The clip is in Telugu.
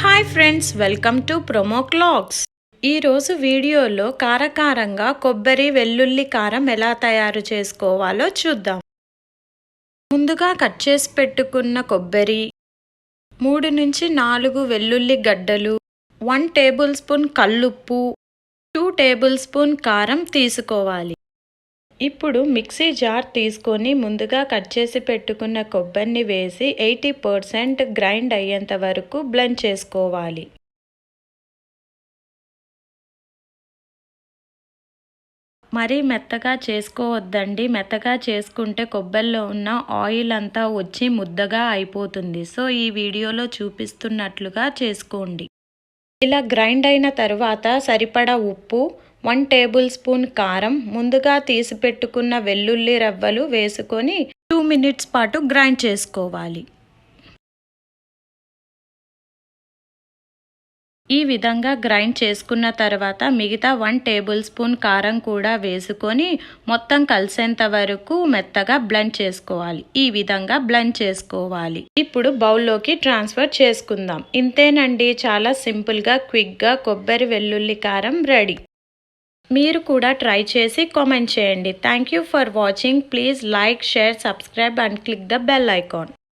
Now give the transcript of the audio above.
Hi friends welcome to promo clogs ఈరోజు వీడియోలో కారకారంగా కొబ్బరి వెల్లుల్లి కారం ఎలా తయారు చేసుకోవాలో చూద్దాం. ముందుగా కట్ చేసి పెట్టుకున్న కొబ్బరి మూడు నుంచి నాలుగు వెల్లుల్లి గడ్డలు వన్ టేబుల్ స్పూన్ కల్లుప్పు టూ టేబుల్ స్పూన్ కారం తీసుకోవాలి. ఇప్పుడు మిక్సీ జార్ తీసుకొని ముందుగా కట్ చేసి పెట్టుకున్న కొబ్బరిని వేసి ఎయిటీ పర్సెంట్ గ్రైండ్ అయ్యేంత వరకు బ్లెండ్ చేసుకోవాలి. మరీ మెత్తగా చేసుకోవద్దండి. మెత్తగా చేసుకుంటే కొబ్బరిలో ఉన్న ఆయిల్ అంతా వచ్చి ముద్దగా అయిపోతుంది. సో ఈ వీడియోలో చూపిస్తున్నట్లుగా చేసుకోండి. ఇలా గ్రైండ్ అయిన తర్వాత సరిపడా ఉప్పు వన్ టేబుల్ స్పూన్ కారం ముందుగా తీసి పెట్టుకున్న వెల్లుల్లి రవ్వలు వేసుకొని టూ మినిట్స్ పాటు గ్రైండ్ చేసుకోవాలి. ఈ విధంగా గ్రైండ్ చేసుకున్న తర్వాత మిగతా వన్ టేబుల్ స్పూన్ కారం కూడా వేసుకొని మొత్తం కలిసేంత వరకు మెత్తగా బ్లెండ్ చేసుకోవాలి. ఈ విధంగా బ్లెండ్ చేసుకోవాలి. ఇప్పుడు బౌల్లోకి ట్రాన్స్ఫర్ చేసుకుందాం. ఇంతేనండి చాలా సింపుల్గా క్విక్గా కొబ్బరి వెల్లుల్లి కారం రెడీ. మీరు కూడా ట్రై చేసి కామెంట్ చేయండి. Thank you for watching please like share subscribe and click the bell icon